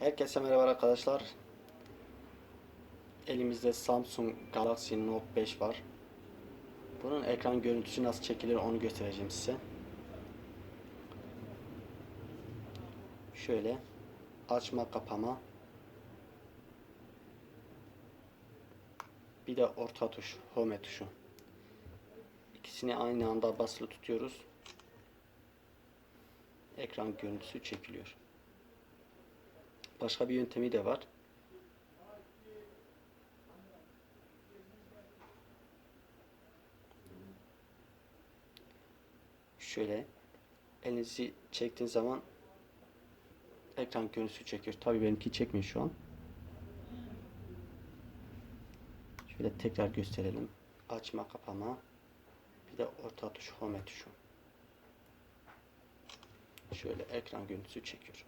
Herkese merhaba arkadaşlar. Elimizde Samsung Galaxy Note 5 var. Bunun ekran görüntüsü nasıl çekilir onu göstereceğim size. Şöyle açma kapama bir de orta tuş home tuşu. İkisini aynı anda basılı tutuyoruz. Ekran görüntüsü çekiliyor. Başka bir yöntemi de var. Şöyle elinizi çektiğiniz zaman ekran görüntüsü çekiyor. Tabii benimki çekmiyor şu an. Şöyle tekrar gösterelim. Açma, kapama. Bir de orta tuş home tuşu. Şöyle ekran görüntüsü çekiyor.